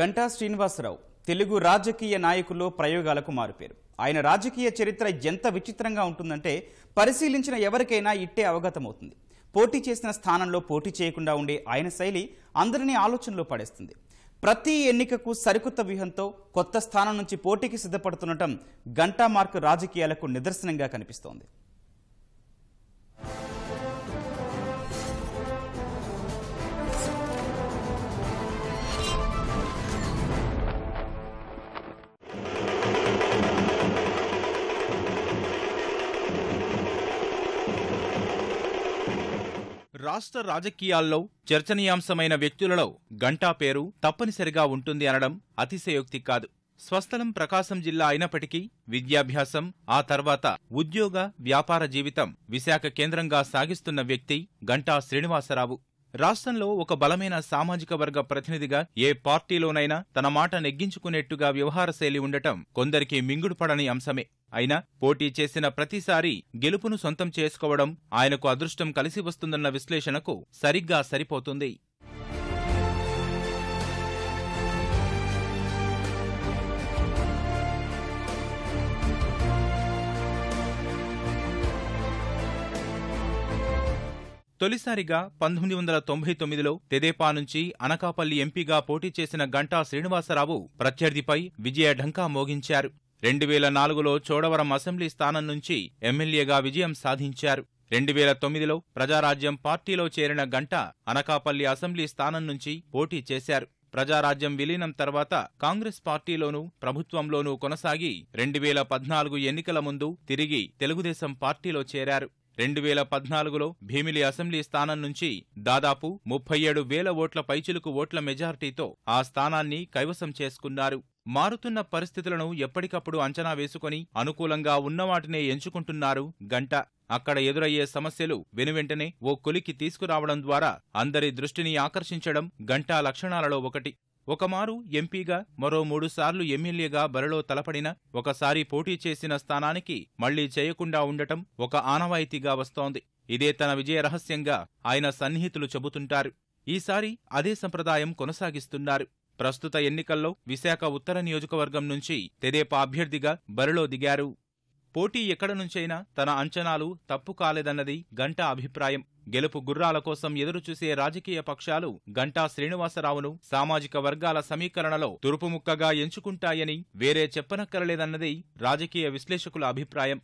గంటా శ్రీనివాసరావు తెలుగు రాజకీయ నాయకుల్లో ప్రయోగాలకు మారుపేరు. ఆయన రాజకీయ చరిత్ర ఎంత విచిత్రంగా ఉంటుందంటే పరిశీలించిన ఎవరికైనా ఇట్టే అవగతమవుతుంది. పోటీ చేసిన స్థానంలో పోటీ చేయకుండా ఉండే ఆయన శైలి అందరినీ ఆలోచనలో పడేస్తుంది. ప్రతి ఎన్నికకు సరికొత్త వ్యూహంతో కొత్త స్థానం నుంచి పోటీకి సిద్ధపడుతుండటం గంటా మార్క్ రాజకీయాలకు నిదర్శనంగా కనిపిస్తోంది. రాష్ట్ర రాజకీయాల్లో చర్చనీయాంశమైన వ్యక్తులలో గంటా పేరు తప్పనిసరిగా ఉంటుంది అనడం అతిశయోక్తి కాదు. స్వస్థలం ప్రకాశం జిల్లా అయినప్పటికీ విద్యాభ్యాసం ఆ తర్వాత ఉద్యోగ వ్యాపార జీవితం విశాఖ కేంద్రంగా సాగిస్తున్న వ్యక్తి గంటా శ్రీనివాసరావు. రాష్ట్రంలో ఒక బలమైన సామాజిక వర్గ ప్రతినిధిగా ఏ పార్టీలోనైనా తన మాట నెగ్గించుకునేట్టుగా వ్యవహార శైలి ఉండటం కొందరికి మింగుడుపడని అంశమే. అయినా పోటీ చేసిన ప్రతిసారి గెలుపును సొంతం చేసుకోవడం ఆయనకు అదృష్టం కలిసి వస్తుందన్న విశ్లేషణకు సరిగ్గా సరిపోతుంది. తొలిసారిగా పంతొమ్మిది వందల తొంభై తొమ్మిదిలో తెదేపా నుంచి అనకాపల్లి ఎంపీగా పోటీ చేసిన గంటా శ్రీనివాసరావు ప్రత్యర్థిపై విజయ ఢంకా మోగించారు. రెండు వేల నాలుగులో చోడవరం అసెంబ్లీ స్థానం నుంచి ఎమ్మెల్యేగా విజయం సాధించారు. రెండు వేల తొమ్మిదిలో ప్రజారాజ్యం పార్టీలో చేరిన గంట అనకాపల్లి అసెంబ్లీ స్థానం నుంచి పోటీ చేశారు. ప్రజారాజ్యం విలీనం తర్వాత కాంగ్రెస్ పార్టీలోనూ ప్రభుత్వంలోనూ కొనసాగి రెండు వేల పద్నాలుగు ఎన్నికల ముందు తిరిగి తెలుగుదేశం పార్టీలో చేరారు. రెండు వేల పద్నాలుగులో భీమిలి అసెంబ్లీ స్థానం నుంచి దాదాపు ముప్పై ఏడు వేల ఓట్ల పైచిలుకు ఓట్ల మెజార్టీతో ఆ స్థానాన్ని కైవసం చేసుకున్నారు. మారుతున్న పరిస్థితులను ఎప్పటికప్పుడు అంచనా వేసుకుని అనుకూలంగా ఉన్నవాటినే ఎంచుకుంటున్నారు గంట. అక్కడ ఎదురయ్యే సమస్యలు వెనువెంటనే ఓ కొలికి తీసుకురావడం ద్వారా అందరి దృష్టిని ఆకర్షించడం గంటా లక్షణాలలో ఒకటి. ఒకమారు ఎంపీగా మరో మూడుసార్లు ఎమ్మెల్యేగా బరిలో తలపడిన ఒకసారి పోటీ చేసిన స్థానానికి మళ్ళీ చేయకుండా ఉండటం ఒక ఆనవాయితీగా వస్తోంది. ఇదే తన విజయ రహస్యంగా ఆయన సన్నిహితులు చెబుతుంటారు. ఈసారి అదే సంప్రదాయం కొనసాగిస్తున్నారు. ప్రస్తుత ఎన్నికల్లో విశాఖ ఉత్తర నియోజకవర్గం నుంచి తెదేపా అభ్యర్థిగా బరిలో దిగారు. పోటీ ఎక్కడ నుంచైనా తన అంచనాలు తప్పు కాలేదన్నది గంటా అభిప్రాయం. గెలుపు గుర్రాల కోసం ఎదురుచూసే రాజకీయ పక్షాలు గంటా శ్రీనివాసరావును సామాజిక వర్గాల సమీకరణలో తురుపుముక్కగా ఎంచుకుంటాయని వేరే చెప్పనక్కరలేదన్నది రాజకీయ విశ్లేషకుల అభిప్రాయం.